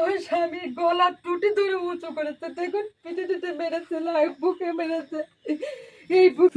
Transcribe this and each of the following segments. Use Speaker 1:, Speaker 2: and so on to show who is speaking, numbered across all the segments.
Speaker 1: আমার স্বামীর গলা টুটি ধরে উঁচু করেছে। দেখুন পিঠে পিঠে মেরেছে লাইফ বুকে মেরেছে।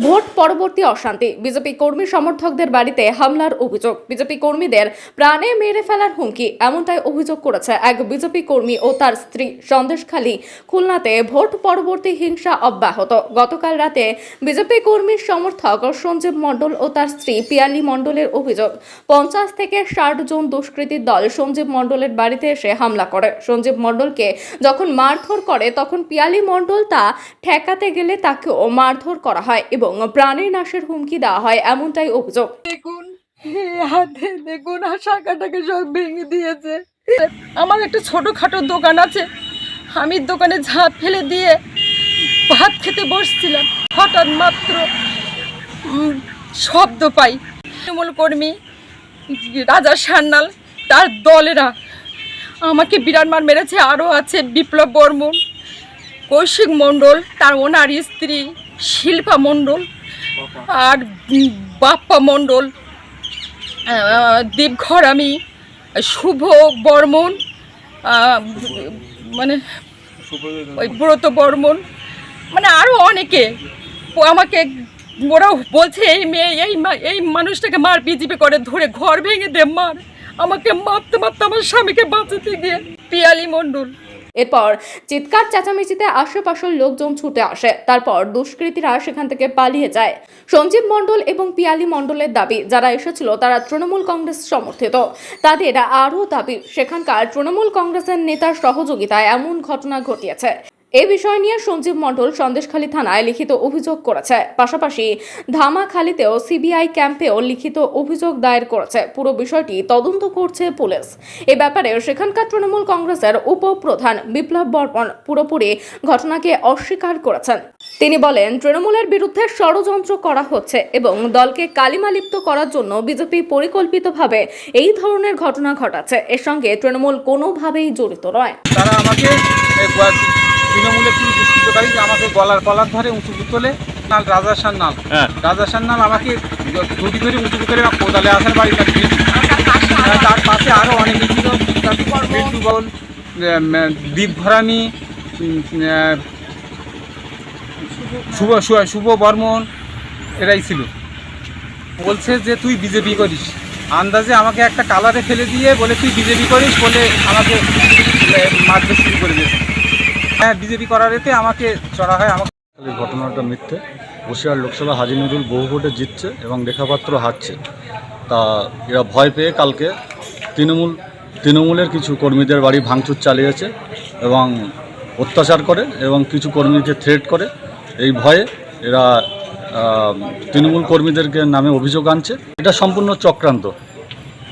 Speaker 2: ভোট পরবর্তী অশান্তি। বিজেপি কর্মী সমর্থকদের বাড়িতে হামলার অভিযোগ। বিজেপি কর্মীদের প্রাণে মেরে ফেলার হুমকি, এমনটাই অভিযোগ করেছে এক বিজেপি কর্মী ও তার স্ত্রী সন্দেশখালী খুলনাতে ভোট পরবর্তী হিংসা অব্যাহত। গতকাল রাতে বিজেপি কর্মীর সমর্থক সঞ্জীব মণ্ডল ও তার স্ত্রী পিয়ালি মণ্ডলের অভিযোগ, পঞ্চাশ থেকে ষাট জন দুষ্কৃতীর দল সঞ্জীব মণ্ডলের বাড়িতে এসে হামলা করে। সঞ্জীব মণ্ডলকে যখন মারধর করে, তখন পিয়ালি মণ্ডল তা ঠেকাতে গেলে তাকেও মারধর করা হয় এবং প্রাণের নাশের হুমকি দেওয়া হয় এমনটাই অভিযোগ।
Speaker 1: দেখুন হাতে দেখুন, আর শাখাটাকে সব ভেঙে দিয়েছে। আমার একটা ছোটোখাটো দোকান আছে। আমি দোকানে ঝাঁপ ফেলে দিয়ে ভাত খেতে বসছিলাম। হঠাৎ মাত্র শব্দ পাই। তৃণমূল কর্মী, রাজা সান্যাল, তার দলেরা আমাকে বিরাট মার মেরেছে। আরও আছে বিপ্লব বর্মন, কৌশিক মণ্ডল, তার ওনার স্ত্রী শিল্পা মণ্ডল আর বাপ্পা মণ্ডল। দেবঘর আমি, শুভ বর্মন মানে ওই ব্রত বর্মন মানে আরও অনেকে। আমাকে ওরা বলছে, এই মেয়ে, এই এই মানুষটাকে মার বিজেপি করে ধরে ঘর ভেঙে দে, মার। আমাকে মারতে মারতে আমার স্বামীকে বাঁচাতে গিয়ে। পিয়ালি মণ্ডল।
Speaker 2: এরপর চিৎকার, চেঁচামেচিতে আশেপাশের লোকজন ছুটে আসে। তারপর দুষ্কৃতীরা সেখান থেকে পালিয়ে যায়। সঞ্জীব মণ্ডল এবং পিয়ালি মণ্ডলের দাবি, যারা এসেছিল তারা তৃণমূল কংগ্রেস সমর্থিত। তাদের আরও দাবি, সেখানকার তৃণমূল কংগ্রেসের নেতার সহযোগিতায় এমন ঘটনা ঘটিয়েছে। এই বিষয় নিয়ে সঞ্জীব মণ্ডল সন্দেশখালী থানায় লিখিত অভিযোগ করেছে। পাশাপাশি ধামাখালীতেও সিবিআই ক্যাম্পেও লিখিত অভিযোগ দায়ের করেছে। পুরো বিষয়টি তদন্ত করছে পুলিশ। এ ব্যাপারে সেখানকার তৃণমূল কংগ্রেসের উপপ্রধান বিপ্লব বর্মন পুরোপুরি ঘটনাকে অস্বীকার করেছেন। তিনি বলেন, তৃণমূলের বিরুদ্ধে ষড়যন্ত্র করা হচ্ছে এবং দলকে কালিমালিপ্ত করার জন্য বিজেপি পরিকল্পিতভাবে এই ধরনের ঘটনা ঘটাচ্ছে। এর সঙ্গে তৃণমূল কোনোভাবেই জড়িত নয়।
Speaker 3: তারা আমাকে তৃণমূলের কিছু দুষ্কৃতকারী আমাকে গলার কলার ধরে উঁচু তোলে। নাল রাজা সান্নাল
Speaker 4: হ্যাঁ।
Speaker 3: রাজা সান্নাল আমাকে ধরি ধরে উঁচু করে কোদালে আসার বাড়ি তার পাশে আরও অনেক বল দ্বীপ ভরামি শুভ শুভ বর্মন এরাই ছিল। বলছে যে তুই বিজেপি করিস। আন্দাজে আমাকে একটা কালারে ফেলে দিয়ে বলে তুই বিজেপি করিস বলে আমাকে মারতে শুরু করে দিয়েছে। হ্যাঁ বিজেপি করার এতে আমাকে চড়া হয়, আমাকে
Speaker 4: ঘটনাটা মিথ্যে। বসিরহাট লোকসভা হাজি নজরুল বহু ভোটে জিতছে এবং রেখাপাত্র হারছে। তা এরা ভয় পেয়ে কালকে তৃণমূল তৃণমূলের কিছু কর্মীদের বাড়ি ভাঙচুর চালিয়েছে এবং অত্যাচার করে এবং কিছু কর্মীকে থ্রেট করে। এই ভয়ে এরা তৃণমূল কর্মীদেরকে নামে অভিযোগ আনছে। এটা সম্পূর্ণ চক্রান্ত।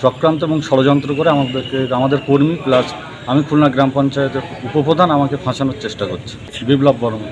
Speaker 4: চক্রান্ত এবং ষড়যন্ত্র করে আমাদেরকে, আমাদের কর্মী, প্লাস আমি খুলনা গ্রাম পঞ্চায়েতের উপপ্রধান আমাকে ফাঁসানোর চেষ্টা করছে। বিপ্লব বর্মন।